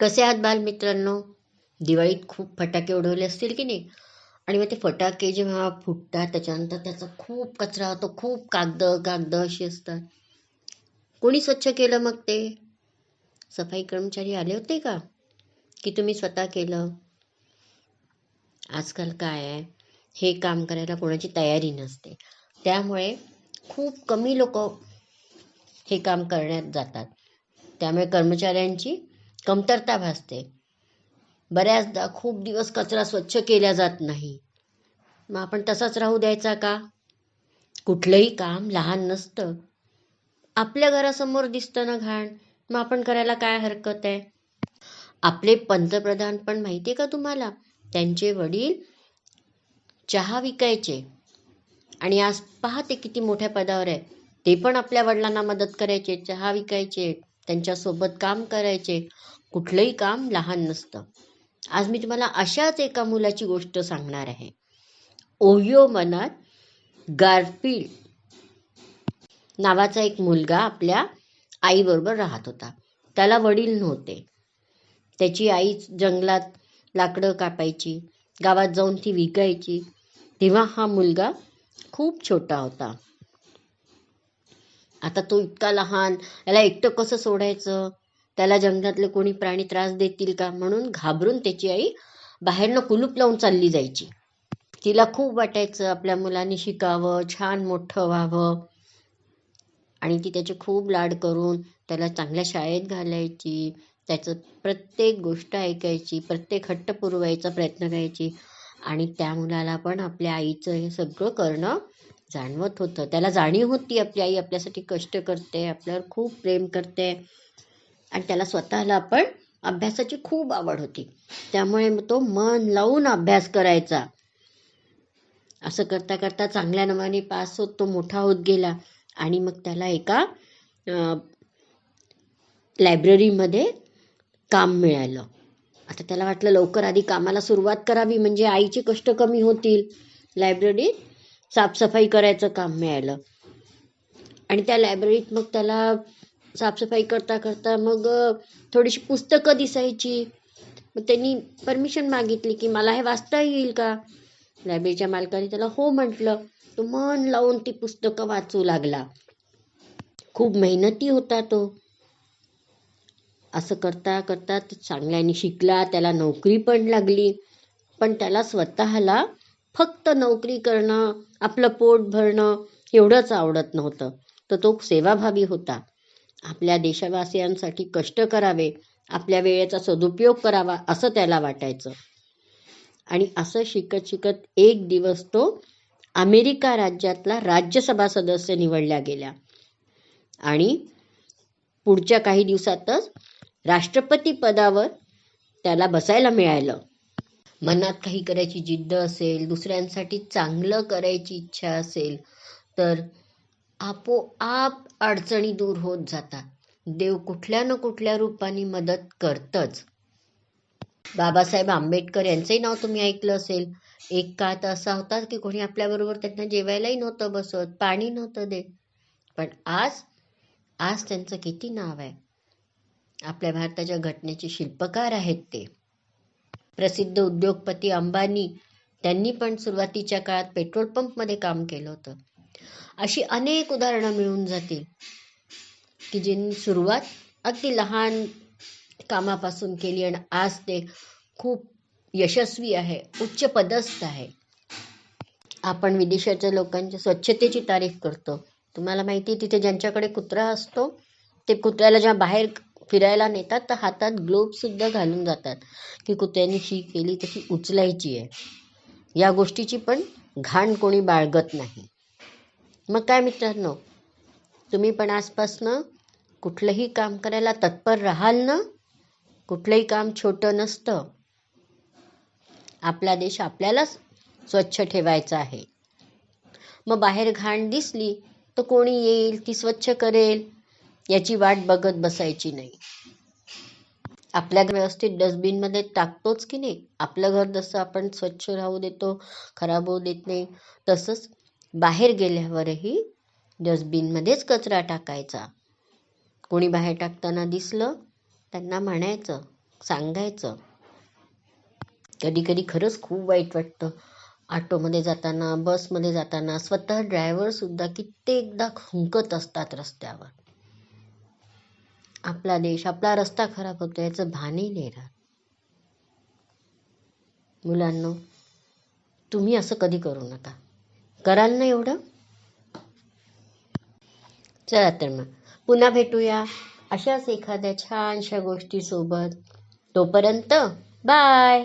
कसे आहात बालमित्रांनो? दिवाळीत खूप फटाके उडवले असतील की नाही? आणि मग ते फटाके जेव्हा फुटतात त्याच्यानंतर त्याचा खूप कचरा होतो खूप कागद कागद अशी असतात. कोणी स्वच्छ केलं मग ते? सफाई कर्मचारी आले होते का? की तुम्ही स्वतः केलं? आजकाल काय आहे? हे काम करायला कोणाची तयारी नसते. त्यामुळे खूप कमी लोक हे काम करण्यात जातात. त्यामुळे कर्मचाऱ्यांची कमतरता भासते. बऱ्याचदा खूप दिवस कचरा स्वच्छ केला जात नाही. मग आपण तसाच राहू द्यायचा का? कुठलंही काम लहान नसतं. आपल्या घरासमोर दिसतं ना घाण. मग आपण करायला काय हरकत आहे? आपले पंतप्रधान पण माहिती आहे का तुम्हाला? त्यांचे वडील चहा विकायचे. आणि आज पहा ते किती मोठ्या पदावर आहे. ते पण आपल्या वडिलांना मदत करायचे. चहा विकायचे. त्यांच्यासोबत काम करायचे. कुठलंही काम लहान नसतं. आज मी तुम्हाला अशाच एका मुलाची गोष्ट सांगणार आहे. ओहियो मनात गारफील्ड नावाचा एक मुलगा आपल्या आईबरोबर राहत होता. त्याला वडील नव्हते. त्याची आई जंगलात लाकडं कापायची गावात जाऊन ती विकायची. तेव्हा हा मुलगा खूप छोटा होता. आता तो इतका लहान याला एकटं कसं सोडायचं? त्याला जंगलातले कोणी प्राणी त्रास देतील का? म्हणून घाबरून त्याची आई बाहेरनं कुलूप लावून चालली जायची. तिला खूप वाटायचं आपल्या मुलांनी शिकावं छान मोठं व्हावं. आणि ती त्याचे खूप लाड करून त्याला चांगल्या शाळेत घालायची. त्याचं प्रत्येक गोष्ट ऐकायची प्रत्येक हट्ट पुरवायचा प्रयत्न करायची. आणि त्या मुलाला पण आपल्या आईचं हे सगळं करणं जाणवत होतं. त्याला जाणीव होती आपली आई आपल्यासाठी कष्ट करते आपल्यावर खूप प्रेम करते. आणि त्याला स्वतःला पण अभ्यासाची खूप आवड होती. त्यामुळे तो मन लावून अभ्यास करायचा. असं करता करता चांगल्या नमाने पास होत तो मोठा होत गेला. आणि मग त्याला एका लायब्ररीमध्ये काम मिळालं. आता त्याला वाटलं लवकर आधी कामाला सुरुवात करावी म्हणजे आईचे कष्ट कमी होतील. लायब्ररीत साफसफाई करायचं काम मिळालं. आणि त्या लायब्ररीत मग त्याला साफसफाई करता करता मग थोडीशी पुस्तकं दिसायची. मग त्यांनी परमिशन मागितली की मला हे वाचता येईल का? लायब्ररीच्या मालकाने त्याला हो म्हटलं. तो मन लावून ती पुस्तकं वाचू लागला. खूप मेहनती होता तो. असं करता करता चांगल्याने शिकला त्याला नोकरी पण लागली. पण त्याला स्वतःला फक्त नोकरी करणं आपलं पोट भरणं एवढंच आवडत नव्हतं. तर तो सेवाभावी होता. आपल्या देशवासियांसाठी कष्ट करावे आपल्या वेळेचा सदुपयोग करावा असं त्याला वाटायचं. आणि असं शिकत शिकत एक दिवस तो अमेरिका राज्यातला राज्यसभा सदस्य निवडल्या गेल्या. आणि पुढच्या काही दिवसातच राष्ट्रपती पदावर त्याला बसायला मिळालं. मनात काही करायची जिद्द असेल दुसऱ्यांसाठी चांगलं करायची इच्छा असेल तर आपोआप अडचणी दूर होत जातात. देव कुठल्या न कुठल्या रूपाने मदत करतच. बाबासाहेब आंबेडकर यांचंही नाव तुम्ही ऐकलं असेल. एक काळ तर असा होता की कोणी आपल्याबरोबर त्यांना जेवायलाही नव्हतं बसत पाणी नव्हतं देत. पण आज आज त्यांचं किती नाव आहे. आपल्या भारताच्या घटनेचे शिल्पकार आहेत ते. प्रसिद्ध उद्योगपती अंबानी त्यांनी पण सुरुवातीच्या काळात पेट्रोल पंपमध्ये काम केलं होतं. अशी अनेक उदाहरणं मिळून जातील की ज्यांनी सुरुवात अगदी लहान कामापासून केली आणि आज ते खूप यशस्वी आहे उच्च पदस्थ आहे. आपण विदेशाच्या लोकांच्या स्वच्छतेची तारीफ करतो. तुम्हाला माहिती आहे तिथे ज्यांच्याकडे कुत्रा असतो ते कुत्र्याला जेव्हा बाहेर फिरायला नेतात तर हातात ग्लोबसुद्धा घालून जातात की कुत्र्याने ही केली तशी उचलायची आहे. या गोष्टीची पण घाण कोणी बाळगत नाही. मग काय मित्रांनो तुम्ही पण आजपासनं कुठलंही काम करायला तत्पर राहाल ना? कुठलंही काम छोटं नसतं. आपला देश आपल्यालाच स्वच्छ ठेवायचा आहे. मग बाहेर घाण दिसली तर कोणी येईल ती स्वच्छ करेल? याची वाट बघत बसायची नाही. आपल्या व्यवस्थित डस्टबिनमध्ये टाकतोच की नाही? आपलं घर जसं आपण स्वच्छ राहू देतो खराब होऊ देत नाही तसंच बाहेर गेल्यावरही डस्टबिनमध्येच कचरा टाकायचा. कोणी बाहेर टाकताना दिसलं त्यांना म्हणायचं सांगायचं. कधी कधी खरंच खूप वाईट वाटतं. ऑटोमध्ये जाताना बसमध्ये जाताना स्वतः ड्रायव्हरसुद्धा कित्येकदा हुंकत असतात रस्त्यावर. आपला देश आपला रस्ता खराब होतो याचं भानही नाही राहत. मुलांनो तुम्ही असं कधी करू नका. कराल ना एवढं? चला तर मग. पुन्हा भेटूया अशाच एखाद्या छानशा गोष्टीसोबत. तोपर्यंत बाय